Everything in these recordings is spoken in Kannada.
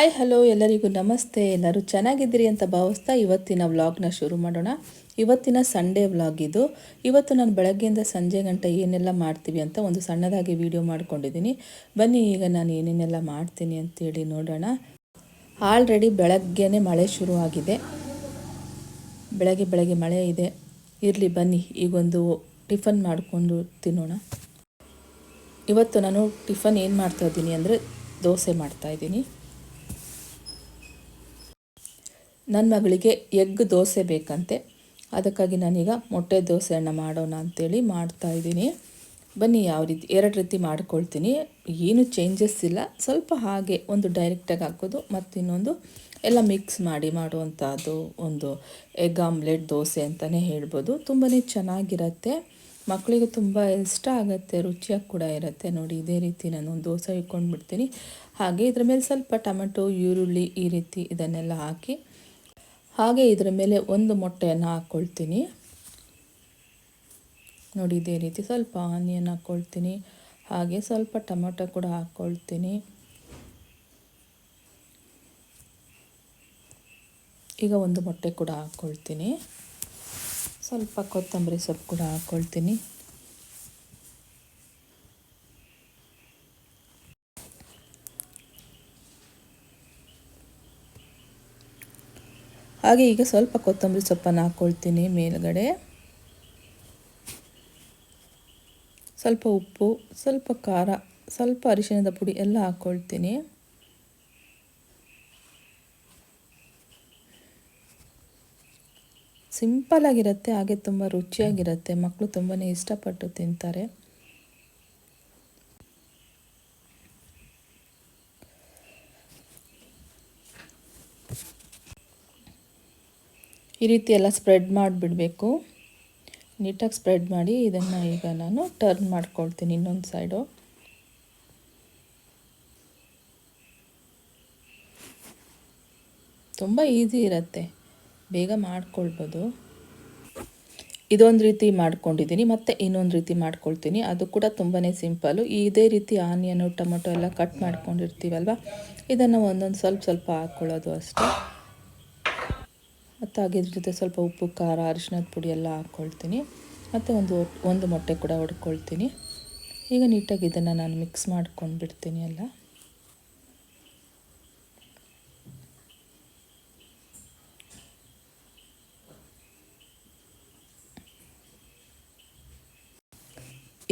ಹಾಯ್ ಹಲೋ ಎಲ್ಲರಿಗೂ ನಮಸ್ತೆ. ಎಲ್ಲರೂ ಚೆನ್ನಾಗಿದ್ದೀರಿ ಅಂತ ಭಾವಿಸ್ತಾ ಇವತ್ತಿನ ವ್ಲಾಗ್ನ ಶುರು ಮಾಡೋಣ. ಇವತ್ತಿನ ಸಂಡೇ ವ್ಲಾಗ್ ಇದು. ಇವತ್ತು ನಾನು ಬೆಳಗ್ಗೆಯಿಂದ ಸಂಜೆ ಗಂಟೆ ಏನೆಲ್ಲ ಮಾಡ್ತೀವಿ ಅಂತ ಒಂದು ಸಣ್ಣದಾಗಿ ವಿಡಿಯೋ ಮಾಡ್ಕೊಂಡಿದ್ದೀನಿ. ಬನ್ನಿ, ಈಗ ನಾನು ಏನೇನೆಲ್ಲ ಮಾಡ್ತೀನಿ ಅಂತೇಳಿ ನೋಡೋಣ. ಆಲ್ರೆಡಿ ಬೆಳಗ್ಗೆನೇ ಮಳೆ ಶುರು ಆಗಿದೆ. ಬೆಳಗ್ಗೆ ಬೆಳಗ್ಗೆ ಮಳೆ ಇದೆ. ಇರಲಿ, ಬನ್ನಿ, ಈಗೊಂದು ಟಿಫನ್ ಮಾಡಿಕೊಂಡು ತಿನ್ನೋಣ. ಇವತ್ತು ನಾನು ಟಿಫನ್ ಏನು ಮಾಡ್ತಾ ಇದ್ದೀನಿ ಅಂದರೆ ದೋಸೆ ಮಾಡ್ತಾಯಿದ್ದೀನಿ ನನ್ನ ಮಗಳಿಗೆ ಎಗ್ ದೋಸೆ ಬೇಕಂತೆ. ಅದಕ್ಕಾಗಿ ನಾನೀಗ ಮೊಟ್ಟೆ ದೋಸೆಯನ್ನು ಮಾಡೋಣ ಅಂಥೇಳಿ ಮಾಡ್ತಾಯಿದ್ದೀನಿ ಬನ್ನಿ, ಯಾವ ರೀತಿ, ಎರಡು ರೀತಿ ಮಾಡ್ಕೊಳ್ತೀನಿ. ಏನು ಚೇಂಜಸ್ ಇಲ್ಲ. ಸ್ವಲ್ಪ ಹಾಗೆ ಒಂದು ಡೈರೆಕ್ಟಾಗಿ ಹಾಕೋದು ಮತ್ತು ಇನ್ನೊಂದು ಎಲ್ಲ ಮಿಕ್ಸ್ ಮಾಡಿ ಮಾಡುವಂಥದ್ದು ಒಂದು ಎಗ್ ಆಮ್ಲೆಟ್ ದೋಸೆ ಅಂತಲೇ ಹೇಳ್ಬೋದು. ತುಂಬಾ ಚೆನ್ನಾಗಿರುತ್ತೆ. ಮಕ್ಕಳಿಗೆ ತುಂಬ ಇಷ್ಟ ಆಗುತ್ತೆ, ರುಚಿಯಾಗಿ ಕೂಡ ಇರುತ್ತೆ. ನೋಡಿ, ಇದೇ ರೀತಿ ನಾನು ಒಂದು ದೋಸೆ ಇಟ್ಕೊಂಡ್ಬಿಡ್ತೀನಿ. ಹಾಗೆ ಇದ್ರ ಮೇಲೆ ಸ್ವಲ್ಪ ಟೊಮೆಟೊ, ಈರುಳ್ಳಿ ಈ ರೀತಿ ಇದನ್ನೆಲ್ಲ ಹಾಕಿ ಹಾಗೆ ಇದರ ಮೇಲೆ ಒಂದು ಮೊಟ್ಟೆಯನ್ನು ಹಾಕ್ಕೊಳ್ತೀನಿ ನೋಡಿ, ಇದೇ ರೀತಿ ಸ್ವಲ್ಪ ಆನಿಯನ್ ಹಾಕ್ಕೊಳ್ತೀನಿ ಹಾಗೆ ಸ್ವಲ್ಪ ಟೊಮೊಟೊ ಕೂಡ ಹಾಕ್ಕೊಳ್ತೀನಿ ಈಗ ಒಂದು ಮೊಟ್ಟೆ ಕೂಡ ಹಾಕ್ಕೊಳ್ತೀನಿ ಸ್ವಲ್ಪ ಕೊತ್ತಂಬರಿ ಸೊಪ್ಪು ಕೂಡ ಹಾಕ್ಕೊಳ್ತೀನಿ ಹಾಗೆ ಈಗ ಸ್ವಲ್ಪ ಕೊತ್ತಂಬರಿ ಸೊಪ್ಪನ್ನು ಹಾಕ್ಕೊಳ್ತೀನಿ ಮೇಲುಗಡೆ. ಸ್ವಲ್ಪ ಉಪ್ಪು, ಸ್ವಲ್ಪ ಖಾರ, ಸ್ವಲ್ಪ ಅರಿಶಿಣದ ಪುಡಿ ಎಲ್ಲ ಹಾಕ್ಕೊಳ್ತೀನಿ. ಸಿಂಪಲಾಗಿರುತ್ತೆ ಹಾಗೆ ತುಂಬ ರುಚಿಯಾಗಿರುತ್ತೆ ಮಕ್ಕಳು ತುಂಬಾ ಇಷ್ಟಪಟ್ಟು ತಿಂತಾರೆ. ಈ ರೀತಿ ಎಲ್ಲ ಸ್ಪ್ರೆಡ್ ಮಾಡಿಬಿಡಬೇಕು. ನೀಟಾಗಿ ಸ್ಪ್ರೆಡ್ ಮಾಡಿ ಇದನ್ನು ಈಗ ನಾನು ಟರ್ನ್ ಮಾಡ್ಕೊಳ್ತೀನಿ ಇನ್ನೊಂದು ಸೈಡು ತುಂಬ ಈಸಿ ಇರುತ್ತೆ. ಬೇಗ ಮಾಡ್ಕೊಳ್ಬೋದು. ಇದೊಂದು ರೀತಿ ಮಾಡ್ಕೊಂಡಿದ್ದೀನಿ, ಮತ್ತು ಇನ್ನೊಂದು ರೀತಿ ಮಾಡ್ಕೊಳ್ತೀನಿ. ಅದು ಕೂಡ ತುಂಬಾ ಸಿಂಪಲ್ಲು ಇದೇ ರೀತಿ ಆನಿಯನು ಟೊಮೊಟೊ ಎಲ್ಲ ಕಟ್ ಮಾಡ್ಕೊಂಡಿರ್ತೀವಲ್ವ? ಇದನ್ನು ಒಂದೊಂದು ಸ್ವಲ್ಪ ಸ್ವಲ್ಪ ಹಾಕ್ಕೊಳ್ಳೋದು ಅಷ್ಟೇ. ಮತ್ತು ಹಾಗೆ ಜೊತೆ ಸ್ವಲ್ಪ ಉಪ್ಪು, ಖಾರ ಅರಿಶಿನದ ಪುಡಿ ಎಲ್ಲ ಹಾಕ್ಕೊಳ್ತೀನಿ. ಮತ್ತು ಒಂದು ಒಂದು ಮೊಟ್ಟೆ ಕೂಡ ಹೊಡ್ಕೊಳ್ತೀನಿ ಈಗ ನೀಟಾಗಿ ಇದನ್ನು ನಾನು ಮಿಕ್ಸ್ ಮಾಡ್ಕೊಂಡು ಬಿಡ್ತೀನಿ ಎಲ್ಲ.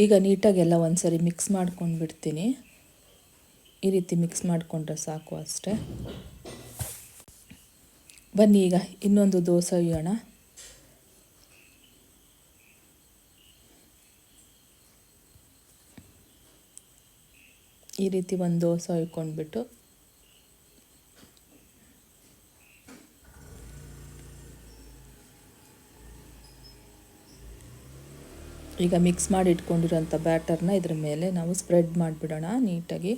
ಈಗ ನೀಟಾಗಿ ಎಲ್ಲ ಒಂದ್ಸರಿ ಮಿಕ್ಸ್ ಮಾಡ್ಕೊಂಡು ಬಿಡ್ತೀನಿ ಈ ರೀತಿ ಮಿಕ್ಸ್ ಮಾಡಿಕೊಂಡ್ರೆ ಸಾಕು ಅಷ್ಟೇ. ಬನ್ನಿ ಈಗ ಇನ್ನೊಂದು ದೋಸೆ ಒಯ್ಯೋಣ. ಈ ರೀತಿ ಒಂದು ದೋಸೆ ಒಯ್ಕೊಂಡ್ಬಿಟ್ಟು. ಈಗ ಮಿಕ್ಸ್ ಮಾಡಿ ಇಟ್ಕೊಂಡಿರೋಂಥ ಬ್ಯಾಟರ್ನ ಇದ್ರ ಮೇಲೆ ನಾವು ಸ್ಪ್ರೆಡ್ ಮಾಡಿಬಿಡೋಣ ನೀಟಾಗಿ.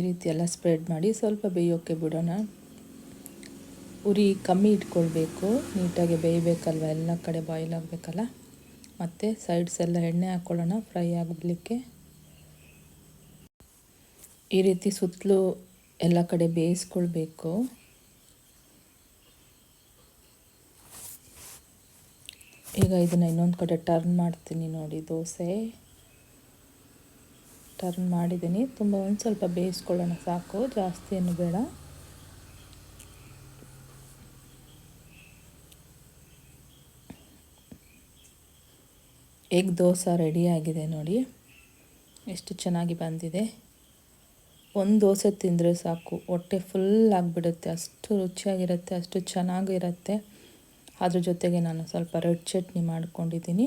ಈ ರೀತಿ ಎಲ್ಲ ಸ್ಪ್ರೆಡ್ ಮಾಡಿ ಸ್ವಲ್ಪ ಬೇಯೋಕ್ಕೆ ಬಿಡೋಣ. ಉರಿ ಕಮ್ಮಿ ಇಟ್ಕೊಳ್ಬೇಕು. ನೀಟಾಗಿ ಬೇಯಬೇಕಲ್ವ? ಎಲ್ಲ ಕಡೆ ಬಾಯ್ಲ್ ಆಗಬೇಕಲ್ಲ? ಮತ್ತು ಸೈಡ್ಸ್ ಎಲ್ಲ ಎಣ್ಣೆ ಹಾಕ್ಕೊಳ್ಳೋಣ ಫ್ರೈ ಆಗಲಿಕ್ಕೆ ಈ ರೀತಿ ಸುತ್ತಲೂ ಎಲ್ಲ ಕಡೆ ಬೇಯಿಸ್ಕೊಳ್ಬೇಕು. ಈಗ ಇದನ್ನು ಇನ್ನೊಂದು ಕಡೆ ಟರ್ನ್ ಮಾಡ್ತೀನಿ ನೋಡಿ, ದೋಸೆ. ಟರ್ನ್ ಮಾಡಿದ್ದೀನಿ. ತುಂಬ ಒಂದು ಸ್ವಲ್ಪ ಬೇಯಿಸ್ಕೊಳ್ಳೋಣ ಸಾಕು. ಜಾಸ್ತಿ ಏನು ಬೇಡ. ಎಗ್ ದೋಸೆ ರೆಡಿಯಾಗಿದೆ ನೋಡಿ. ಎಷ್ಟು ಚೆನ್ನಾಗಿ ಬಂದಿದೆ. ಒಂದು ದೋಸೆ ತಿಂದರೆ ಸಾಕು. ಹೊಟ್ಟೆ ಫುಲ್ ಆಗಿಬಿಡುತ್ತೆ. ಅಷ್ಟು ರುಚಿಯಾಗಿರುತ್ತೆ, ಅಷ್ಟು ಚೆನ್ನಾಗಿರುತ್ತೆ. ಅದ್ರ ಜೊತೆಗೆ ನಾನು ಸ್ವಲ್ಪ ರೆಡ್ ಚಟ್ನಿ ಮಾಡ್ಕೊಂಡಿದ್ದೀನಿ.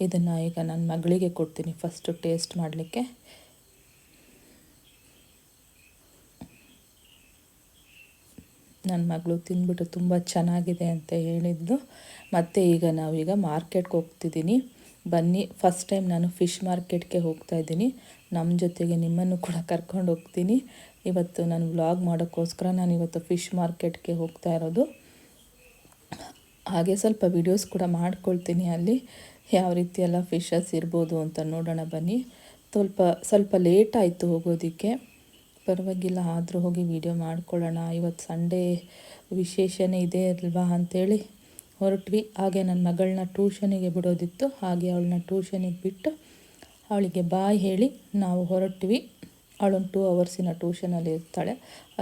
ಇದನ್ನು ಈಗ ನನ್ನ ಮಗಳಿಗೆ ಕೊಡ್ತೀನಿ. ಫಸ್ಟು ಟೇಸ್ಟ್ ಮಾಡಲಿಕ್ಕೆ. ನನ್ನ ಮಗಳು ತಿಂದ್ಬಿಟ್ಟು ತುಂಬ ಚೆನ್ನಾಗಿದೆ ಅಂತ ಹೇಳಿದ್ಲು ಮತ್ತು ಈಗ ನಾವೀಗ ಮಾರ್ಕೆಟ್ಗೆ ಹೋಗ್ತಿದ್ದೀನಿ ಬನ್ನಿ ಫಸ್ಟ್ ಟೈಮ್ ನಾನು ಫಿಶ್ ಮಾರ್ಕೆಟ್ಗೆ ಹೋಗ್ತಾ ಇದ್ದೀನಿ. ನಮ್ಮ ಜೊತೆಗೆ ನಿಮ್ಮನ್ನು ಕೂಡ ಕರ್ಕೊಂಡು ಹೋಗ್ತೀನಿ. ಇವತ್ತು ನಾನು ವ್ಲಾಗ್ ಮಾಡೋಕ್ಕೋಸ್ಕರ ನಾನು ಇವತ್ತು ಫಿಶ್ ಮಾರ್ಕೆಟ್ಗೆ ಹೋಗ್ತಾ ಇರೋದು. ಹಾಗೆ ಸ್ವಲ್ಪ ವಿಡಿಯೋಸ್ ಕೂಡ ಮಾಡ್ಕೊಳ್ತೀನಿ ಅಲ್ಲಿ. ಯಾವ ರೀತಿ ಎಲ್ಲ ಫಿಶಸ್ ಇರ್ಬೋದು ಅಂತ ನೋಡೋಣ ಬನ್ನಿ. ಸ್ವಲ್ಪ ಸ್ವಲ್ಪ ಲೇಟ್ ಆಯಿತು ಹೋಗೋದಕ್ಕೆ. ಪರವಾಗಿಲ್ಲ, ಆದರೂ ಹೋಗಿ ವಿಡಿಯೋ ಮಾಡ್ಕೊಳ್ಳೋಣ. ಇವತ್ತು ಸಂಡೇ ವಿಶೇಷನೇ ಇದೆ ಅಲ್ವಾ ಅಂಥೇಳಿ ಹೊರಟ್ವಿ. ಹಾಗೆ ನನ್ನ ಮಗಳನ್ನ ಟ್ಯೂಷನಿಗೆ ಬಿಡೋದಿತ್ತು. ಹಾಗೆ ಅವಳನ್ನ ಟ್ಯೂಷನಿಗೆ ಬಿಟ್ಟು ಅವಳಿಗೆ ಬಾಯ್ ಹೇಳಿ ನಾವು ಹೊರಟ್ವಿ. ಅವಳೊಂದು ಟೂ ಅವರ್ಸಿನ ಟ್ಯೂಷನಲ್ಲಿ ಇರ್ತಾಳೆ.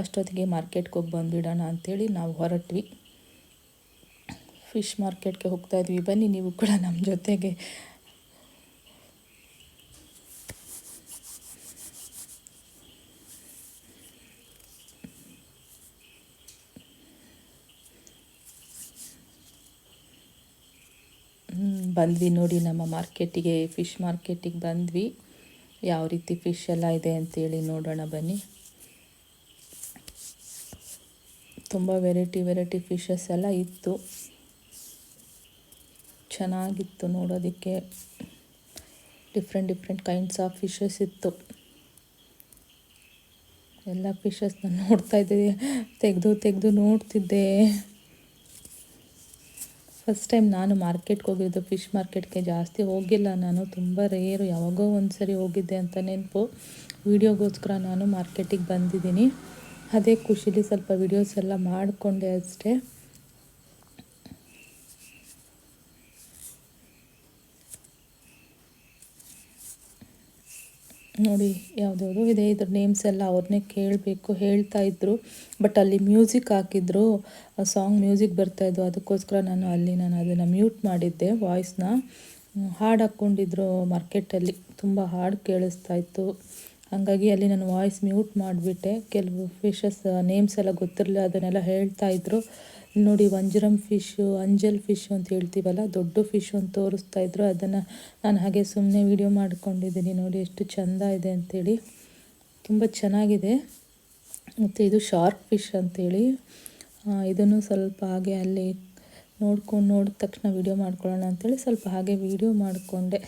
ಅಷ್ಟೊತ್ತಿಗೆ ಮಾರ್ಕೆಟ್ಗೆ ಹೋಗಿ ಬಂದುಬಿಡೋಣ ಅಂಥೇಳಿ ನಾವು ಹೊರಟ್ವಿ. ಫಿಶ್ ಮಾರ್ಕೆಟ್ಗೆ ಹೋಗ್ತಾಯಿದ್ವಿ ಬನ್ನಿ, ನೀವು ಕೂಡ ನಮ್ಮ ಜೊತೆಗೆ ಬಂದ್ವಿ ನೋಡಿ ನಮ್ಮ ಮಾರ್ಕೆಟಿಗೆ ಫಿಶ್ ಮಾರ್ಕೆಟಿಗೆ ಬಂದ್ವಿ. ಯಾವ ರೀತಿ ಫಿಶ್ ಎಲ್ಲ ಇದೆ ಅಂತೇಳಿ ನೋಡೋಣ ಬನ್ನಿ. ತುಂಬ ವೆರೈಟಿ ವೆರೈಟಿ ಫಿಶಸ್ ಎಲ್ಲ ಇತ್ತು. ಚೆನ್ನಾಗಿತ್ತು ನೋಡೋದಕ್ಕೆ. Different different kinds of fishes ಇತ್ತು. ಎಲ್ಲ ಫಿಶಸ್ನ ನೋಡ್ತಾ ಇದ್ದೆ ತೆಗೆದು ತೆಗೆದು ನೋಡ್ತಿದ್ದೆ. ಫಸ್ಟ್ ಟೈಮ್ ನಾನು ಮಾರ್ಕೆಟ್ಗೆ ಹೋಗಿದ್ದು ಫಿಶ್ ಮಾರ್ಕೆಟ್ಗೆ ಜಾಸ್ತಿ ಹೋಗಿಲ್ಲ ನಾನು. ತುಂಬ ರೇರು ಯಾವಾಗೋ ಒಂದು ಸರಿ ಹೋಗಿದ್ದೆ ಅಂತ ನೆನಪು. ವೀಡಿಯೋಗೋಸ್ಕರ ನಾನು ಮಾರ್ಕೆಟಿಗೆ ಬಂದಿದ್ದೀನಿ. ಅದೇ ಖುಷಿಲಿ ಸ್ವಲ್ಪ ವಿಡಿಯೋಸ್ ಎಲ್ಲ ಮಾಡಿಕೊಂಡೆ ಅಷ್ಟೇ. ನೋಡಿ ಯಾವುದ್ಯಾವುದೋ ಇದೆ, ಇದ್ರ ನೇಮ್ಸ್ ಎಲ್ಲ ಅವ್ರನ್ನೇ ಕೇಳಬೇಕು, ಹೇಳ್ತಾ ಇದ್ರು. ಬಟ್ ಅಲ್ಲಿ ಮ್ಯೂಸಿಕ್ ಹಾಕಿದ್ರು ಸಾಂಗ್ ಮ್ಯೂಸಿಕ್ ಬರ್ತಾಯಿದ್ದು ಅದಕ್ಕೋಸ್ಕರ ನಾನು ಅಲ್ಲಿ ನಾನು ಅದನ್ನು ಮ್ಯೂಟ್ ಮಾಡಿದ್ದೆ ವಾಯ್ಸ್ನ ಹಾಡು ಹಾಕ್ಕೊಂಡಿದ್ರು ಮಾರ್ಕೆಟಲ್ಲಿ ತುಂಬ ಹಾಡು ಕೇಳಿಸ್ತಾ ಇತ್ತು. ಹಾಗಾಗಿ ಅಲ್ಲಿ ನಾನು ವಾಯ್ಸ್ ಮ್ಯೂಟ್ ಮಾಡಿಬಿಟ್ಟೆ. ಕೆಲವು ಫಿಶಸ್ ನೇಮ್ಸ್ ಎಲ್ಲ ಗೊತ್ತಿರಲಿಲ್ಲ, ಅದನ್ನೆಲ್ಲ ಹೇಳ್ತಾ ಇದ್ರು. ನೋಡಿ, ವಂಜರಂ ಫಿಶ್, ಅಂಜಲ್ ಫಿಶ್ ಅಂತ ಹೇಳ್ತೀವಲ್ಲ, ದೊಡ್ಡ ಫಿಶ್ ಅಂತ ತೋರಿಸ್ತಾ ಇದ್ರು. ಅದನ್ನು ನಾನು ಹಾಗೆ ಸುಮ್ಮನೆ ವಿಡಿಯೋ ಮಾಡ್ಕೊಂಡಿದ್ದೀನಿ ನೋಡಿ, ಎಷ್ಟು ಚೆಂದ ಇದೆ ಅಂಥೇಳಿ ತುಂಬ ಚೆನ್ನಾಗಿದೆ. ಮತ್ತು ಇದು ಶಾರ್ಕ್ ಫಿಶ್ ಅಂತೇಳಿ. ಇದನ್ನು ಸ್ವಲ್ಪ ಹಾಗೆ ಅಲ್ಲಿ ನೋಡ್ಕೊಂಡು ನೋಡಿದ ತಕ್ಷಣ ವೀಡಿಯೋ ಮಾಡ್ಕೊಳ್ಳೋಣ ಅಂಥೇಳಿ ಸ್ವಲ್ಪ ಹಾಗೆ ವಿಡಿಯೋ ಮಾಡಿಕೊಂಡೆ.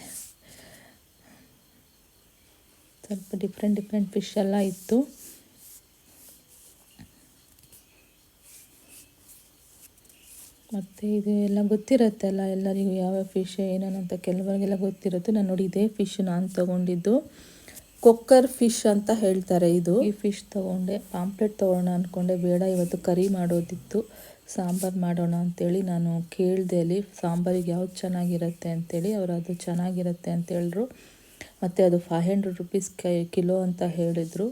ಸ್ವಲ್ಪ ಡಿಫ್ರೆಂಟ್ ಡಿಫ್ರೆಂಟ್ ಫಿಶ್ ಎಲ್ಲ ಇತ್ತು. ಮತ್ತು ಇದು ಎಲ್ಲ ಗೊತ್ತಿರುತ್ತಲ್ಲ, ಎಲ್ಲರಿಗೂ ಯಾವ ಫಿಶ್ ಏನೇನು ಅಂತ ಕೆಲವರಿಗೆಲ್ಲ ಗೊತ್ತಿರುತ್ತೆ. ನಾನು ನೋಡಿ ಇದೇ ಫಿಶ್ ನಾನು ತೊಗೊಂಡಿದ್ದು. ಕೊಕ್ಕರ್ ಫಿಶ್ ಅಂತ ಹೇಳ್ತಾರೆ ಇದು. ಈ ಫಿಶ್ ತೊಗೊಂಡೆ ಪಾಂಪ್ಲೆಟ್ ತೊಗೊಳ್ಳೋಣ ಅಂದ್ಕೊಂಡೆ ಬೇಡ, ಇವತ್ತು ಕರಿ ಮಾಡೋದಿತ್ತು. ಸಾಂಬಾರು ಮಾಡೋಣ ಅಂತೇಳಿ ನಾನು ಕೇಳಿದೆ ಅಲ್ಲಿ, ಸಾಂಬಾರಿಗೆ ಯಾವ್ದು ಚೆನ್ನಾಗಿರುತ್ತೆ ಅಂತೇಳಿ. ಅವರು ಅದು ಚೆನ್ನಾಗಿರುತ್ತೆ ಅಂತ ಹೇಳಿದ್ರು ಮತ್ತು ಅದು ಫೈವ್ ಹಂಡ್ರೆಡ್ ರುಪೀಸ್ ಕಿಲೋ ಅಂತ ಹೇಳಿದರು.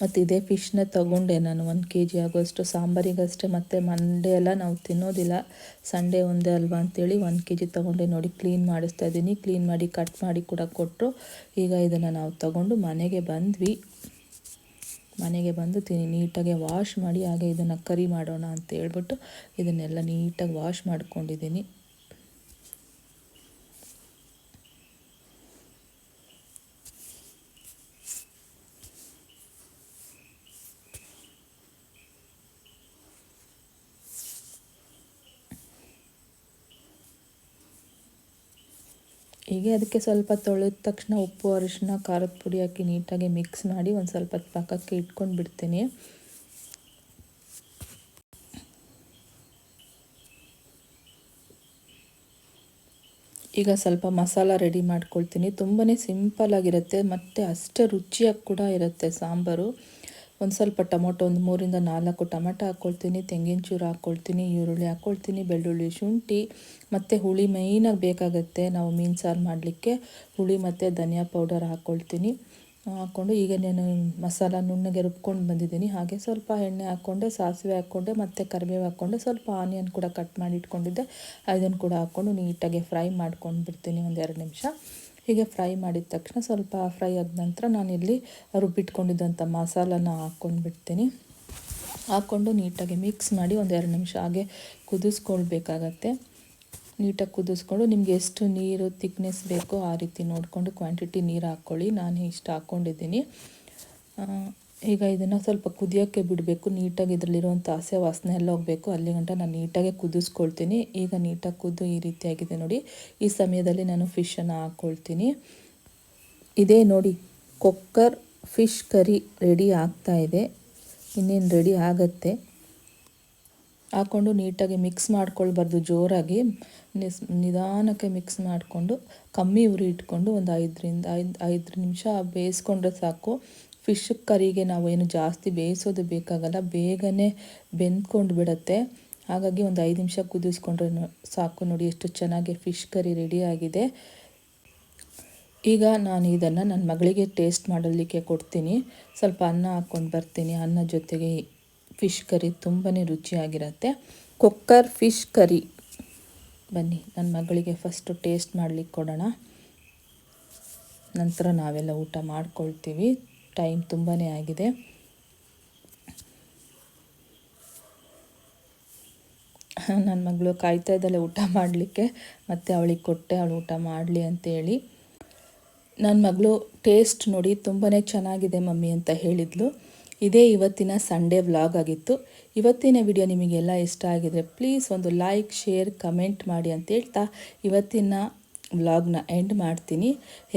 ಮತ್ತು ಇದೇ ಫಿಶ್ನ ತೊಗೊಂಡೆ ನಾನು ಒಂದು ಕೆ ಜಿ ಆಗೋಷ್ಟು ಸಾಂಬಾರಿಗಷ್ಟೇ, ಮತ್ತು ಮಂಡೇ ಎಲ್ಲ ನಾವು ತಿನ್ನೋದಿಲ್ಲ. ಸಂಡೇ ಒಂದೇ ಅಲ್ವಾ ಅಂತೇಳಿ ಒಂದು ಕೆ ಜಿ ತೊಗೊಂಡೆ ನೋಡಿ ಕ್ಲೀನ್ ಮಾಡಿಸ್ತಾ ಇದ್ದೀನಿ. ಕ್ಲೀನ್ ಮಾಡಿ ಕಟ್ ಮಾಡಿ ಕೂಡ ಕೊಟ್ಟರು ಈಗ ಇದನ್ನು ನಾವು ತಗೊಂಡು ಮನೆಗೆ ಬಂದ್ವಿ. ಮನೆಗೆ ಬಂದು ತಿನ್ನಿ ನೀಟಾಗಿ ವಾಶ್ ಮಾಡಿ, ಹಾಗೆ ಇದನ್ನು ಕರಿ ಮಾಡೋಣ ಅಂತ ಹೇಳ್ಬಿಟ್ಟು ಇದನ್ನೆಲ್ಲ ನೀಟಾಗಿ ವಾಶ್ ಮಾಡ್ಕೊಂಡಿದ್ದೀನಿ. ಹೀಗೆ ಅದಕ್ಕೆ ಸ್ವಲ್ಪ ತೊಳೆದ ತಕ್ಷಣ ಉಪ್ಪು ಅರಿಶಿನ ಖಾರದ ಪುಡಿ ಹಾಕಿ ನೀಟಾಗಿ ಮಿಕ್ಸ್ ಮಾಡಿ ಒಂದು ಸ್ವಲ್ಪ ಪಕ್ಕಕ್ಕೆ ಇಟ್ಕೊಂಡು ಬಿಡ್ತೀನಿ. ಈಗ ಸ್ವಲ್ಪ ಮಸಾಲ ರೆಡಿ ಮಾಡ್ಕೊಳ್ತೀನಿ. ತುಂಬಾ ಸಿಂಪಲ್ಲಾಗಿರುತ್ತೆ ಮತ್ತು ಅಷ್ಟೇ ರುಚಿಯಾಗಿ ಕೂಡ ಇರುತ್ತೆ ಸಾಂಬಾರು. ಒಂದು ಸ್ವಲ್ಪ ಟೊಮೊಟೊ ಒಂದು ಮೂರಿಂದ ನಾಲ್ಕು ಟೊಮೆಟೊ ಹಾಕ್ಕೊಳ್ತೀನಿ, ತೆಂಗಿನ ಚೂರು ಹಾಕ್ಕೊಳ್ತೀನಿ, ಈರುಳ್ಳಿ ಹಾಕ್ಕೊಳ್ತೀನಿ, ಬೆಳ್ಳುಳ್ಳಿ, ಶುಂಠಿ, ಮತ್ತು ಹುಳಿ ಮೈನಾಗಿ ಬೇಕಾಗುತ್ತೆ ನಾವು ಮೀನು ಸಾರು ಮಾಡಲಿಕ್ಕೆ. ಹುಳಿ ಮತ್ತು ಧನಿಯಾ ಪೌಡರ್ ಹಾಕ್ಕೊಳ್ತೀನಿ. ಹಾಕ್ಕೊಂಡು ಈಗ ನಾನು ಮಸಾಲ ನುಣ್ಣಗೆ ರುಬ್ಕೊಂಡು ಬಂದಿದ್ದೀನಿ. ಹಾಗೆ ಸ್ವಲ್ಪ ಎಣ್ಣೆ ಹಾಕ್ಕೊಂಡೆ, ಸಾಸಿವೆ ಹಾಕ್ಕೊಂಡೆ, ಮತ್ತು ಕರಿಬೇವು ಹಾಕ್ಕೊಂಡೆ, ಸ್ವಲ್ಪ ಆನಿಯನ್ ಕೂಡ ಕಟ್ ಮಾಡಿ ಇಟ್ಕೊಂಡಿದ್ದೆ. ಅದನ್ನು ಕೂಡ ಹಾಕ್ಕೊಂಡು ನೀಟಾಗಿ ಫ್ರೈ ಮಾಡ್ಕೊಂಡು ಬಿಡ್ತೀನಿ ಒಂದು ಎರಡು ನಿಮಿಷ. ಹೀಗೆ ಫ್ರೈ ಮಾಡಿದ ತಕ್ಷಣ ಸ್ವಲ್ಪ ಫ್ರೈ ಆದ ನಂತರ ನಾನಿಲ್ಲಿ ರುಬ್ಬಿಟ್ಕೊಂಡಿದ್ದಂಥ ಮಸಾಲನ ಹಾಕ್ಕೊಂಡು ಬಿಡ್ತೀನಿ ಹಾಕ್ಕೊಂಡು ನೀಟಾಗಿ ಮಿಕ್ಸ್ ಮಾಡಿ ಒಂದು ಎರಡು ನಿಮಿಷ ಹಾಗೆ ಕುದಿಸ್ಕೊಳ್ಬೇಕಾಗತ್ತೆ. ನೀಟಾಗಿ ಕುದಿಸ್ಕೊಂಡು ನಿಮ್ಗೆ ಎಷ್ಟು ನೀರು ತಿಕ್ನೆಸ್ ಬೇಕೋ ಆ ರೀತಿ ನೋಡಿಕೊಂಡು ಕ್ವಾಂಟಿಟಿ ನೀರು ಹಾಕ್ಕೊಳ್ಳಿ. ನಾನು ಇಷ್ಟು ಹಾಕ್ಕೊಂಡಿದ್ದೀನಿ. ಈಗ ಇದನ್ನು ಸ್ವಲ್ಪ ಕುದಿಯೋಕ್ಕೆ ಬಿಡಬೇಕು. ನೀಟಾಗಿ ಇದರಲ್ಲಿರುವಂಥ ಹಸೆ ವಾಸನೆ ಎಲ್ಲ ಹೋಗಬೇಕು. ಅಲ್ಲಿ ಗಂಟ ನಾನು ನೀಟಾಗಿ ಕುದಿಸ್ಕೊಳ್ತೀನಿ. ಈಗ ನೀಟಾಗಿ ಕುದ್ದು ಈ ರೀತಿಯಾಗಿದೆ ನೋಡಿ. ಈ ಸಮಯದಲ್ಲಿ ನಾನು ಫಿಶನ್ನು ಹಾಕ್ಕೊಳ್ತೀನಿ ಇದೇ ನೋಡಿ, ಕೊಕ್ಕರ್ ಫಿಶ್ ಕರಿ ರೆಡಿ ಆಗ್ತಾ ಇದೆ. ಇನ್ನೇನು ರೆಡಿ ಆಗತ್ತೆ? ಹಾಕ್ಕೊಂಡು ನೀಟಾಗಿ ಮಿಕ್ಸ್ ಮಾಡ್ಕೊಳ್ಬಾರ್ದು ಜೋರಾಗಿ. ನಿಧಾನಕ್ಕೆ ಮಿಕ್ಸ್ ಮಾಡಿಕೊಂಡು ಕಮ್ಮಿ ಉರಿ ಇಟ್ಕೊಂಡು ಒಂದು ಐದರಿಂದ, ಐದು ಐದು ನಿಮಿಷ ಬೇಯಿಸ್ಕೊಂಡ್ರೆ ಸಾಕು. ಫಿಶ್ ಕರಿಗೆ ನಾವು ಏನು ಜಾಸ್ತಿ ಬೇಯಿಸೋದು ಬೇಕಾಗಲ್ಲ, ಬೇಗನೆ ಬೆಂದ್ಕೊಂಡು ಬಿಡುತ್ತೆ. ಹಾಗಾಗಿ ಒಂದು ಐದು ನಿಮಿಷ ಕುದಿಸ್ಕೊಂಡ್ರೆ ಸಾಕು ನೋಡಿ ಎಷ್ಟು ಚೆನ್ನಾಗಿ ಫಿಶ್ ಕರಿ ರೆಡಿ ಆಗಿದೆ. ಈಗ ನಾನು ಇದನ್ನು ನನ್ನ ಮಗಳಿಗೆ ಟೇಸ್ಟ್ ಮಾಡಲಿಕ್ಕೆ ಕೊಡ್ತೀನಿ. ಸ್ವಲ್ಪ ಅನ್ನ ಹಾಕ್ಕೊಂಡು ಬರ್ತೀನಿ. ಅನ್ನ ಜೊತೆಗೆ ಫಿಶ್ ಕರಿ ತುಂಬಾ ರುಚಿಯಾಗಿರುತ್ತೆ. Cooker fish curry. ಬನ್ನಿ ನನ್ನ ಮಗಳಿಗೆ ಫಸ್ಟು ಟೇಸ್ಟ್ ಮಾಡಲಿಕ್ಕೆ ಕೊಡೋಣ. ನಂತರ ನಾವೆಲ್ಲ ಊಟ ಮಾಡ್ಕೊಳ್ತೀವಿ. ಟೈಮ್ ತುಂಬಾ ಆಗಿದೆ. ನನ್ನ ಮಗಳು ಕಾಯ್ತಾ ಇದ್ದಾಳೆ ಊಟ ಮಾಡಲಿಕ್ಕೆ, ಮತ್ತು ಅವಳಿಗೆ ಕೊಟ್ಟೆ ಅವಳು ಊಟ ಮಾಡಲಿ ಅಂತೇಳಿ. ನನ್ನ ಮಗಳು ಟೇಸ್ಟ್ ನೋಡಿ ತುಂಬಾ ಚೆನ್ನಾಗಿದೆ ಮಮ್ಮಿ ಅಂತ ಹೇಳಿದ್ಲು. ಇದೇ ಇವತ್ತಿನ ಸಂಡೇ ವ್ಲಾಗ್ ಆಗಿತ್ತು. ಇವತ್ತಿನ ವಿಡಿಯೋ ನಿಮಗೆಲ್ಲ ಇಷ್ಟ ಆಗಿದೆ ಪ್ಲೀಸ್ ಒಂದು ಲೈಕ್, ಶೇರ್, ಕಮೆಂಟ್ ಮಾಡಿ ಅಂತ ಹೇಳ್ತಾ ಇವತ್ತಿನ ವ್ಲಾಗ್ನ ಎಂಡ್ ಮಾಡ್ತೀನಿ.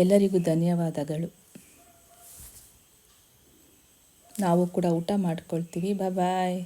ಎಲ್ಲರಿಗೂ ಧನ್ಯವಾದಗಳು. ನಾವು ಕೂಡ ಊಟ ಮಾಡ್ಕೊಳ್ತೀವಿ. ಬಾಯ್